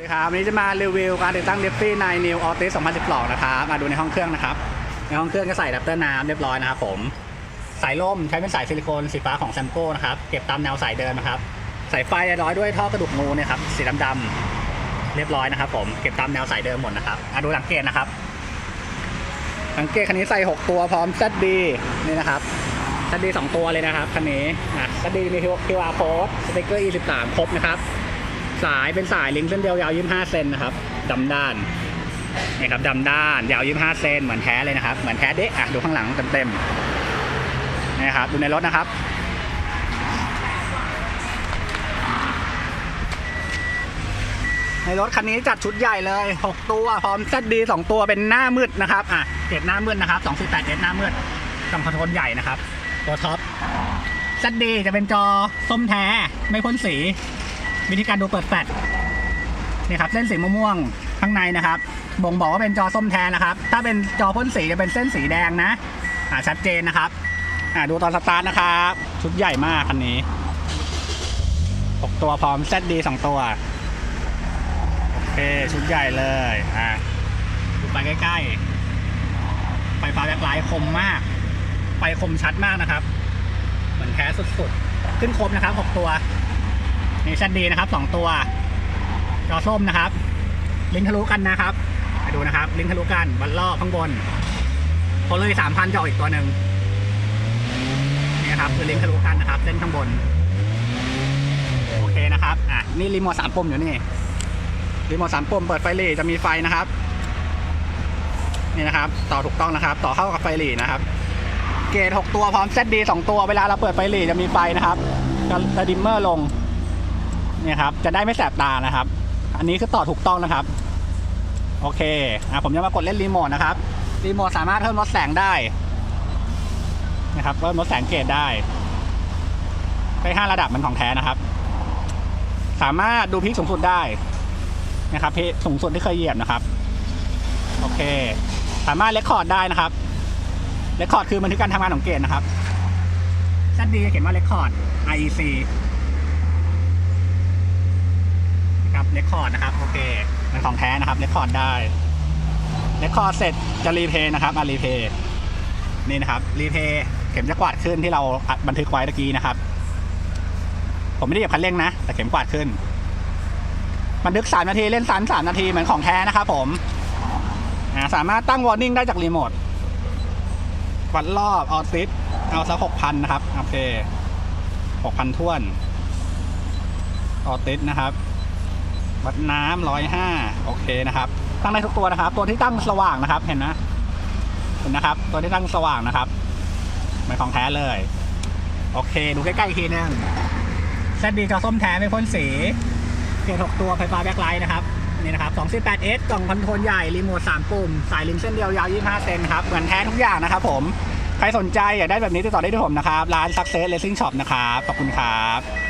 สวัสดีครับวันนี้จะมารีวิวการติดตั้งเดฟฟี่ใน New Altis 2012 นะครับ มาดูในห้องเครื่องนะครับ ในห้องเครื่องก็ใส่อะแดปเตอร์น้ำเรียบร้อยนะครับผม สายล่มใช้เป็นสายซิลิโคนสีฟ้าของแซมโก้นะครับ เก็บตามแนวสายเดินนะครับ สายไฟร้อยด้วยท่อกระดูกงูเนี่ยครับ สีดำๆเรียบร้อยนะครับ ผม เก็บตามแนวสายเดิมหมดนะครับมาดูสังเกตนะครับสังเกตคันนี้ใส่ 6 ตัวพร้อม ZD นี่นะครับ ZD 2ตัวเลยนะครับคันนี้นะ ZD มี QR code สติ๊กเกอร์ E13 ครบนะครับ สายเป็นสายลิงเส้นเดียวยาว25เซนนะครับดำด้านนี่ครับดำด้านยาว25เซนเหมือนแท้เลยนะครับ เหมือนแท้เด๊ะอะดูข้างหลังเต็มๆนี่ครับดูในรถนะครับในรถคันนี้จัดชุดใหญ่เลย 6 ตัว พร้อม ZD 2ตัวเป็นหน้ามืดนะครับ อะเกรดหน้ามืดนะครับ248 s หน้ามืดกำคอนโทรลใหญ่นะครับ ตัวท็อป ZD จะเป็นจอส้มแท้ ไม่พ่นสี วิธีการดูเปิดแฟลชนี่ครับเส้นสีม่วงข้างในนะครับ บ่งบอกว่าเป็นจอส้มแท้นะครับ ถ้าเป็นจอพ่นสีจะเป็นเส้นสีแดงนะอ่าชัดเจนนะครับอ่าดูตอนสตาร์ทนะครับชุดใหญ่มากคันนี้หกตัวพร้อม ZD สองตัว โอเค ชุดใหญ่เลยอ่าดูไปใกล้ๆ ไฟฟ้าแบ็คไลท์คมมาก ไฟคมชัดมากนะครับ เหมือนแท้สุดๆ ขึ้นครบนะครับหกตัว นี่ชัดดีนะครับสองตัวจอส้มนะครับ ลิงทะลุกันนะครับไปดูนะครับ ลิงทะลุกันวันรอบข้างบนพอเลยสามพันจะออกอีกตัวหนึ่งนี่ครับคือลิงทะลุกันนะครับเส้นข้างบน โอเคนะครับอะนี่รีโมทสามปุ่มอยู่นี่รีโมทสามปุ่มเปิดไฟหลีจะมีไฟนะครับนี่นะครับ ต่อถูกต้องนะครับ ต่อเข้ากับไฟหลีนะครับ เกรด6ตัวพร้อม ZD 2ตัวเวลาเราเปิดไฟหลีจะมีไฟนะครับจะดิมเมอร์ลง เนี่ยครับ จะได้ไม่แสบตานะครับ อันนี้คือต่อถูกต้องนะครับ โอเคอะผมจะมากดเล่นรีโมทนะครับ รีโมทสามารถเพิ่มลดแสงได้ นะครับ เพิ่มลดแสงเกรดได้ได้ห้าระดับมันของแท้นะครับ สามารถดูพีคสูงสุดได้นะครับพีคสูงสุดที่เคยเหยียบนะครับ โอเค สามารถเลคคอร์ดได้นะครับเรคคอร์ดคือบันทึกการทำงานของเกณฑ์นะครับ ZD จะเขียนว่าเรคคอร์ด IEC นะครับเรคคอร์ดนะครับโอเคเป็นของแท้นะครับเรคคอร์ดได้เรคคอร์ดเสร็จจะรีเพย์นะครับอะรีเพย์นี่นะครับรีเพย์เข็มจะกวาดขึ้นที่เราอัดบันทึกไว้ตะกี้นะครับ ผมไม่ได้เหยียบคันเร่งนะ แต่เข็มกวาดขึ้น บันทึก 3 นาทีเล่นซ้ำ3นาทีเหมือนของแท้นะครับผมาสามารถตั้งวอร์นิ่งได้จากรีโมทวัดรอบออติสเอาสักหกพันนะครับ โอเคหกพันท่วน ออติสนะครับ วัดน้ำร้อยห้าโอเคนะครับ ตั้งได้ทุกตัวนะครับ ตัวที่ตั้งสว่างนะครับเห็นนะเห็นนะครับ ตัวที่ตั้งสว่างนะครับเป็นของแท้เลย โอเค ดูใกล้ๆอีกทีนึงเซตดีจอส้มแท้ไม่พ่นสีเกียร์หกตัวไฟฟ้าแบ็คไลท์นะครับนี่นะครับ 218S กล่องคอนโทรลใหญ่ รีโมท 3 ปุ่ม สายลิงก์เส้นเดียวยาว 25 เซนครับ เหมือนแท้ทุกอย่างนะครับผม ใครสนใจอยากได้แบบนี้ติดต่อได้ที่ผมนะครับ ร้าน Success Racing Shop นะครับ ขอบคุณครับ